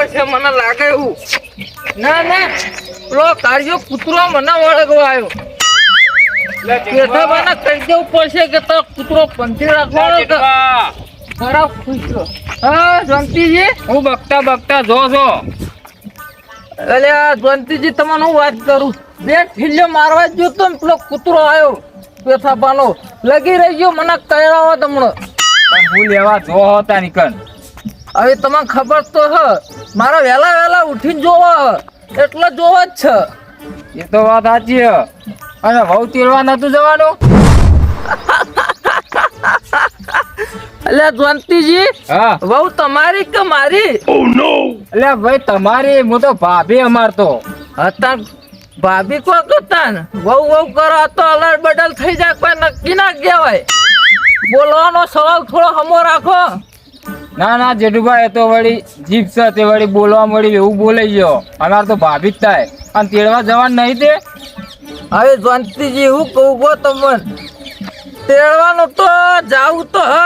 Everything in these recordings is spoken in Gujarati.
પડશે મને લાગે એવું. ના ના પેલો કાર્યો કૂતરો મને વળગવા આવ્યો. કેથાબાને કહી દેવું પડશે કે તો કૂતરો પંથી રાખવાનો ખરાબ કૂતરો હા જંતીજી હું બકતા બકતા જો છો અલે આ જંતીજી તમને હું વાત કરું. બે ઠીલ્યો મારવા જ જોતો ને પેલો કૂતરો આવ્યો. પેથાબાનો લગી રહી ગયો મને કહેવા તમને. હું લેવા જો હતા નીકળ. હવે તમને ખબર તો હ. મારા વહેલા વહેલા ઉઠીને જોવા. એટલે જોવા જ છે. એ તો વાત સાચી અને વહુ તેડવા નતું જવાનું? એટલે જવંતીજી હા. વહુ તમારી કે મારી? એટલે ભાઈ તમારી હું તો ભાભી અમાર તો. હતા ભાભી કો કરતા ને વહુ વહુ કરો તો અલર બદલ થઈ જાય કોઈ નક્કી ના કહેવાય. બોલવાનો સવાલ થોડો હમો રાખો. ના ના જેઠુભાઈ એ તો વળી જીભ છે તે વળી બોલવા મળી એવું બોલાઈ ગયો. અમાર તો ભાભી જ થાય. અને તેડવા જવાનું નહીં તે? હવે જવંતીજી હું કહું ગો તમને. તેડવાનું તો જાવું તો હ.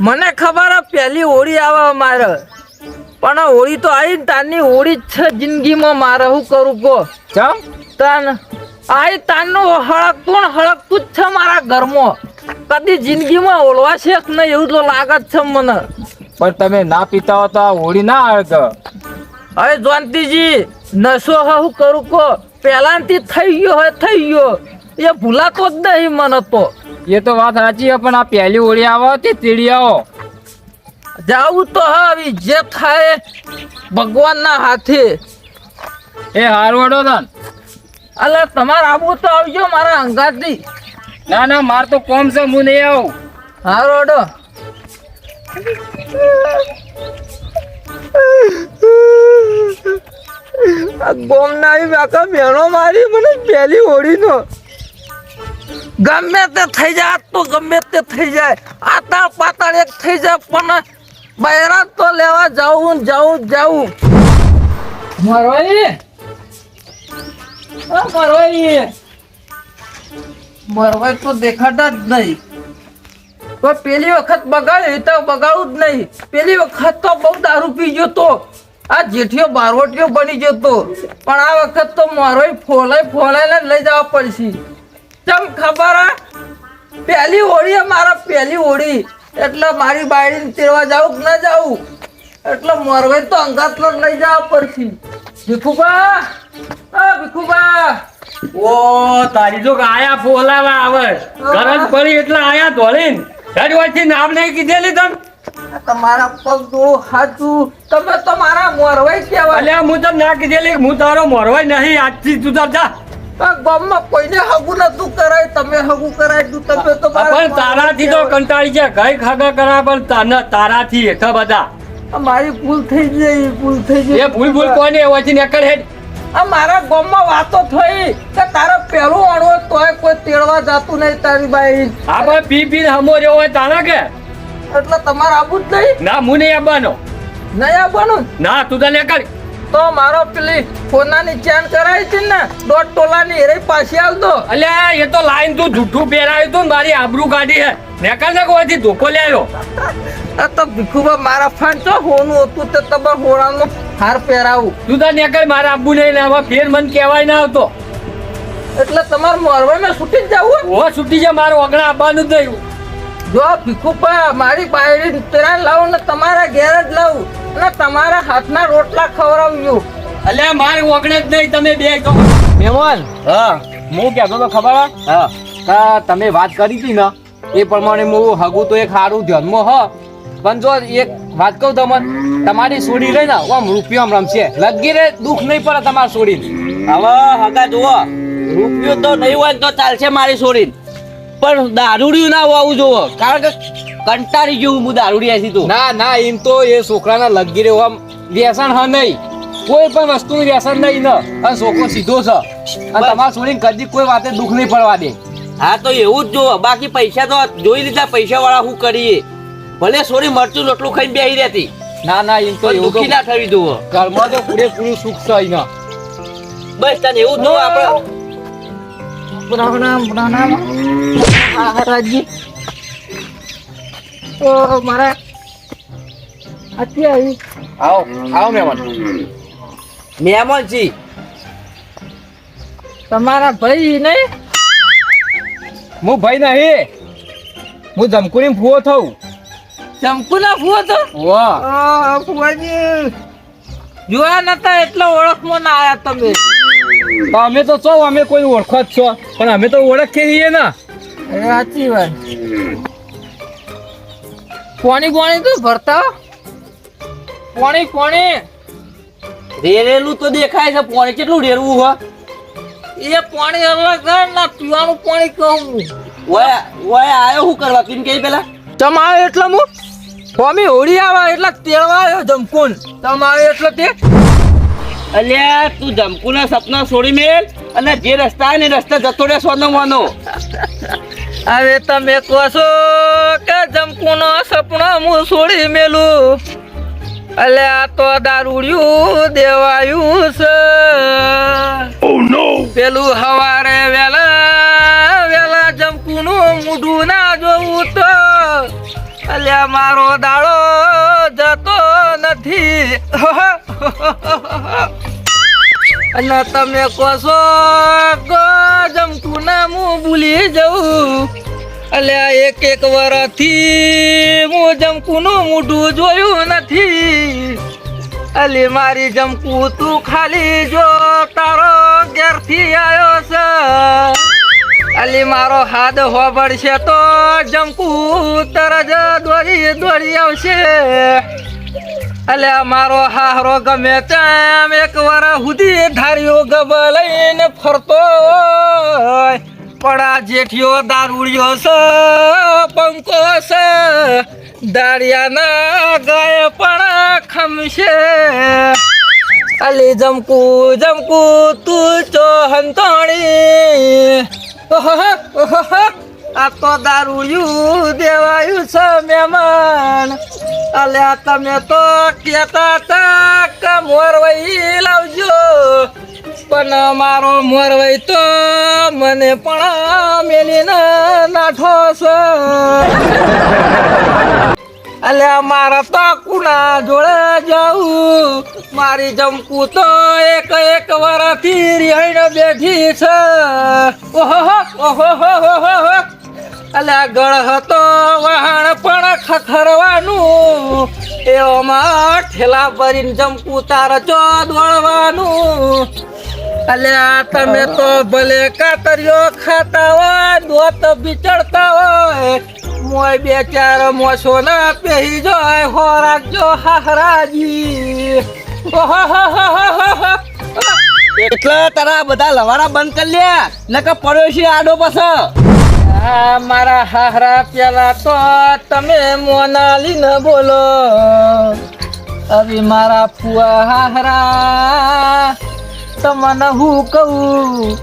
મને ખબર હે પહેલી હોળી આવે મારે પણ આ હોળી તો આવી ને તારની હોળી જ છે જિંદગીમાં મારે શું કરું કહો ચમ? તાન આઈ તાનનું હળકતું ને હળકતું જ છે મારા ઘરમાં. કદી જિંદગીમાં ઓળવા છે ને એવું તો લાગે છે મને. પણ તમે ના પીતા હો તો આ હોળી ના આવે કે અરે જોનતીજી નશો હ હું કરું કો પહેલાંથી થઈ ગયો હોય થઈ ગયો. એ ભૂલાતો જ નહીં મને તો. એ તો વાત સાચી છે પણ આ પહેલી હોળી આવો તે તેડી આવો? જાવું તો હવે જે થાય ભગવાનના હાથે. એ હારવડો તન. અલે તમારે આવું તો આવજો મારા અંગાથી. ના ના માર તો કોમ છે હું નહીં આવું. હારો રોડો ગોમના આવી બાકા બેનો મારી મને પહેલી નો ગમે તે થઈ જાય તો ગમે તે થઈ જાય. આતા પાતાળ એક થઈ જાય પણ બૈરા તો લેવા જાવું જાઉં જાવું જાવું મરવાઈ મરવાઈ મરવાઈ તો દેખાતા જ નહીં. તો પેલી વખત બગાડ્યું તો બગાડવું જ નહીં. પેલી વખત તો બહુ દારૂ પી ગયો તો. આ જેઠિયો બારવટીયો બની ગયો તો. પણ આ વખત તો મારો ફોલાઈ ફોલાઈને લઈ જવા પડશે. ચમ ખબર આ પહેલી હોળી મારા પહેલી હોળી. એટલે મારી બાયડીને તેડવા જાવું કે ના જાવું એટલે મરવાય તો અંગાતલો લઈ જવા પડશે. ભીખુબા આ ભીખુબા ઓ તારી જો આયા ફોલાવા આવે. ગરજ પડી એટલે આયા ધોળીન. રજવાથી નામ નહીં કીધેલી તમ તમારા પગ દો હાચું તમે તો મારા મોરવાઈ કહેવાય. અલ્યા હું તમ ના કીધેલી હું તારો મોરવાય નહીં. આજથી તું તાર જા. ગામમાં કોઈને હગું નતું કરાય તમે હગું કરાય તું તમે તો પણ તારાથી તો કંટાળી જાય કઈ ખાગા કરા પણ તારાથી હેઠા બધા. મારી ભૂલ થઈ ગઈ ભૂલ થઈ ગઈ. એ ભૂલ ભૂલ કોને? હોવાથી નીકળ હેડ આ મારા ગામમાં વાતો થઈ કે તારો પહેલું અણવો તોય કોઈ તેડવા જાતું નહીં તારી બાઈ. આ પણ પી પી હમો રહ્યો હોય તારા કે? એટલે તમારે આબુ જ નહીં? ના હું નહીં આવવાનો. નહીં આવવાનું? ના તું તો નીકળ તો મારો પેલી સોનાની ચેન કરાવી હતી ને દોઢ ટોલાની એરે પાછી આવતો અલ્યા એ તો લાઈન તું જૂઠું પહેરાયું તું મારી આબરૂ કાઢી હે. નીકળ ને કોઈથી ધોકો લે આવ્યો આ તો ભીખુબા મારા ફાન તો હોનું હતું તો તમે હોણાનો હાર પહેરાવું. તું તો નીકળ મારે આબુ નહીં હવે ફેર મને કહેવાય ના આવતો. એટલે તમારે મેં છૂટી જ જવું ઓ છૂટી જાય મારું ઓગણા આવવાનું જ નહીં. જો ભીખુપા મારી બાયડી તેરા લાવું ને તમારા ઘેર જ લાવું. અને તમારા હાથના રોટલા ખવડાવ્યું અલ્યા મારે ઓગણે જ નહીં તમે બે તો. મહેમાન હા. હું કહેતો તો ખબર હે? તમે વાત કરી હતી ને એ પ્રમાણે હું હગું તો એક સારું ધ્યાનમાં હ. પણ જો એક વાત કહું તમને તમારી સોડી રહી ને આમ રૂપિયો આમ રમશે. લગી રે દુઃખ નહીં પડે તમારી સોડી. હવે હગા જુઓ રૂપિયો તો નહીં હોય તો ચાલશે મારી સોડી. પણ દારૂડિયું ના હોવું જોવો કારણ કે કંટાળી ગયું હું દારૂડિયાથી તું. ના ના એમ તો એ છોકરાના લગી રહ્યો આમ વ્યસન હ નહીં. કોઈ પણ વસ્તુનું વ્યસન નહીં ને. અને છોકરો સીધો છે. અને. તમારા છોડીને કદી કોઈ વાતે દુઃખ નહીં પડવા દે. હા તો એવું જ જોવો બાકી પૈસા તો જોઈ લીધા પૈસા વાળા શું કરીએ? ભલે છોડી મરચું રોટલું ખાઈને બેહી રહેતી. ના ના એમ તો એવું દુઃખી ના થવી જોવો ઘરમાં તો પૂરેપૂરું સુખ છે અહીંના બસ તને એવું જ આપણે પ્રણામ પ્રણામ. મહારાજજી તો મારા અત્યારે આવો આવો મહેમાન. મહેમાનજી તમારા ભાઈ નહીં હું ભાઈ નહીં હું જમકુની ફુઓ થઉં. ચંપુના ફુવો તો? વાહ. ફુવાજી જોયા નતા એટલે ઓળખમાં ના આયા તમે. તો અમે તો છો અમે કોઈ ઓળખો જ છો પણ અમે તો ઓળખીએ છીએ ને. સાચી વાત. પોણી કોની તો ભરતા? કોની પોણી રેરેલું તો દેખાય છે પોણી કેટલું રેરવું હો? એ પાણી અલગ છે ના પીવાનું પાણી કહું. ઓય ઓય આયો હું કરવા? કેમ કે પેલા? તમારે એટલે હું? સ્વામી હોળી આવે એટલે તેડવા આવ્યો જમકુન તમારે એટલે તે? અલ્યા તું જમકુના સપના છોડી મેલ અને જે રસ્તા ને રસ્તા જતો રહે સોનો મોનો. હવે તમે કહો છો કે જમકુનો સપનો હું છોડી મેલું. અલ્યા તો દારૂડિયું દેવાયું છે. પેલું હવારે વેલા વેલા જમકુનું મૂઢું ના જોવું તો. અલ્યા મારો દાડો જતો નથી. અને તમે કહો છો જમતું જમકુના હું ભૂલી જઉં. અલ્યા એક એક વરથી હું જમકુનું મોઢું જોયું નથી. અલી, મારી જમકુ તું ખાલી જો, તારો ઘેરથી આવ્યો છે. અલી, મારો હાથ હોબળશે તો જમકુ તરજ દોડી દોડી આવશે. અલ્યા મારો હારો ગમે તેમ એક વાર હુધી ધાર્યો ગબ લઈને ફરતો પડા જેઠિયો દારૂડિયો છે પંકો છે દાળિયાના ગાય પણ ખમશે. અલી જમકુ જમકુ તું ચો હંતોણી? આ તો દારૂડિયું દેવાયું છે મહેમાન. અલ્યા તમે તો કેતા હતા કે મોરવઈ લાવજો. પણ મારો મોરવઈ તો મને પણ મેલીને નાઠો છો. અલ્યા મારા તો કુણા જોડે જાઉં. મારી જમકુ તો એક એક વરથી રિહાઈને બેઠી છે. ઓહો ઓહો અલ્યા ગળ હતો એવામાં ઠેલા ભરીને જમકુ તાર ચો દોડવાનું અલ્યા તમે તો ભલે કાતરિયો ખાતા હોય, દોત બિચડતા હોય. મોય બે ચાર મોસો ના પહેરી જોય ખોરાક જો હાહરાજી. એટલે તારા બધા લવારા બંધ કરી લે, નકર પડોશી આડો પાછો. આ મારા હાહરા પેલા તો તમે મોનાલી ન બોલો. હવે મારા ફુવા હાહરા, તમને હું કહું?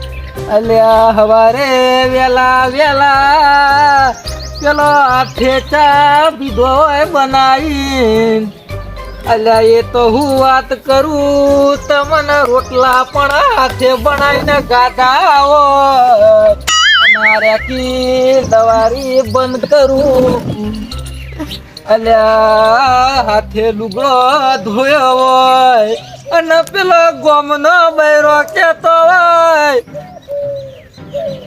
અલ્યા, હવારે વેલા વેલા, પેલો ઠેચા બીધો બનાવી અલ્યા, એ તો હું વાત કરું, તમને રોટલા પણ હાથે બનાવીને ગાધા હોય મારે કી દવારી બંધ કરું. અલ્યા હાથે લુગડો ધોયો હોય. અને પેલો ગોમનો બૈરો કેતો હોય.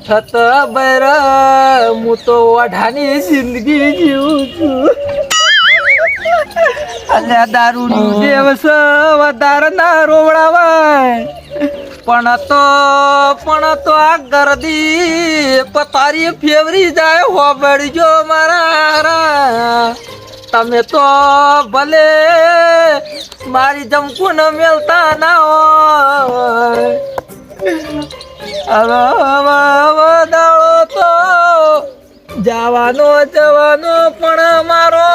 છત બૈર હું તો ઓઢાની જિંદગી જીવું છું. અલ્યા દારૂ દેવસ વધારે ના રોવડાવાય પણ તો પણ તો આ ગરદી પથારી ફેવરી જાય હોબળજો મારા. તમે તો ભલે મારી જમકુ ન મેલતા ના હોય દાડો તો જવાનો જવાનો પણ મારો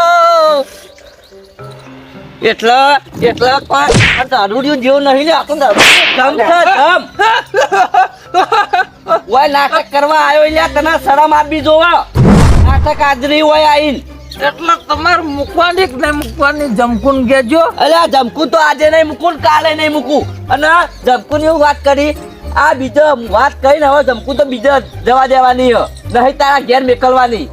એટલે એટલે પણ દારૂડિયું જેવું નહીં લે આપણું દારૂડિયું જમ ઓય નાટક કરવા આવ્યો એટલે તને શરમ આપી જોવા. નાટક હાજરી હોય આઈન. એટલે તમારે મૂકવાની કે નહીં મૂકવાની? જમકુન કેજો અલ્યા જમકુ તો આજે નહીં મૂકું કાલે નહીં મૂકું. અને જમકુનની વાત કરી આ બીજો વાત કરીને હવે જમકુ તો બીજો જવા દેવાની નહીં તારા ઘેર મેકલવાની.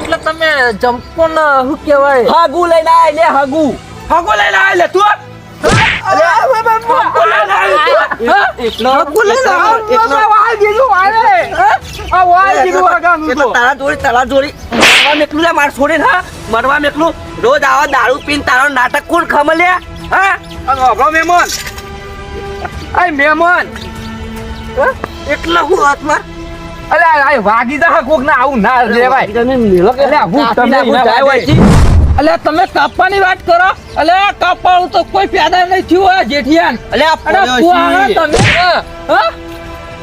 એટલે તમે જમકુન શું કહેવાય? હાગુ લઈને આય લે હાગુ. હાગુ લઈને આય લે તું મરવા મેકલું માર છોડીને મરવા મેકલું. રોજ આવા દારૂ પીને તારો નાટક કોણ ખમલ્યા હા? આય મહેમાન. એટલે હું હાથમાં અલે આ વાગી જા કોક ના આવું ના લેવાય તમે મેલો કે અલે હું તમે જાય હોય અલે તમે કાપવાની વાત કરો. અલે કાપવાનું તો કોઈ પેદા નહીં થયું હોય જેઠિયાન. અલે આ. તમે હા?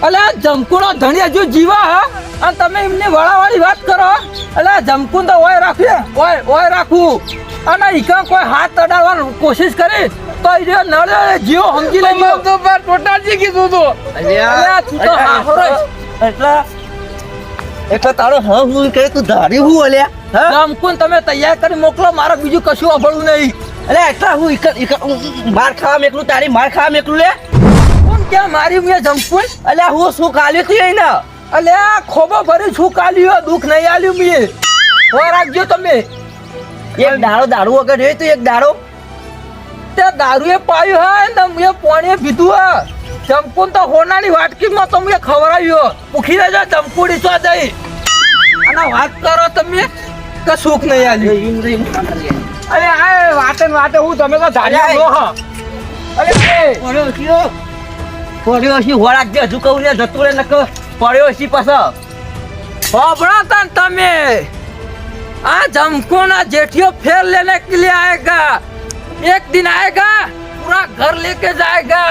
અલે જમકુનો ધણી હજુ જીવા હા. અને તમે એમની વળાવાળી વાત કરો અલે જમકુન તો ઓય રાખીએ ઓય ઓય રાખું. અને ઈકા કોઈ હાથ અડાડવાની કોશિશ કરી તો રહ્યો જીવો સમજી લઈ તો પર ટોટાજી કીધું તું? અલ્યા, તું તો હાફરો એટલે એટલે તારો હમ હું કે તું ધારી હું અલ્યા હા? જમકુન તમે તૈયાર કરી મોકલો મારે બીજું કશું અભળવું નહીં. અલે એટલા હું ઈકર ઈકર માર ખાવા મેકલું તારી માર ખાવા મેકલું લે. કોણ ક્યાં મારી મેં જમકુન? અલ્યા હું શું કાલી તું એને? અલે આ ખોબો ભરી શું કાલ્યું દુઃખ નહીં આલ્યું મેં હો રાખજો તમે. એક દાડો દારૂ વગર રહ્યો તો એક દાડો. તે દારૂએ પાયું હે ને મેં પોણીએ પીધું હે. ચમકુન તો હોનાની વાટકીમાં તમને ખવડાવ્યો ઉખી રહેજો ચમકુડી તો જઈ. અને વાત કરો તમે કે સુખ નહીં આવી અરે આ વાતે વાતે હું તમે તો ધાર્યા લો હા. અરે પડ્યો પડ્યો છી હોળાક જે હજુ ને જતું રે નક પડ્યો છી પાછો. હોબળો તન તમે. આ જમકોના જેઠિયો ફેર લેને કે લે આયેગા? એક દિન આયેગા? पूरा घर लेके जाएगा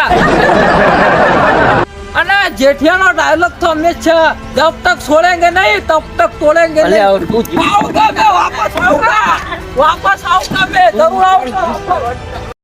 અને જેઠિયાનો ડાયલોગ તો હંમેશા જબ તક છોડેંગે નહીં તબ તક તોડેંગે નહીં. और कुछ વાપસ આવું વાપસ જરૂર આવું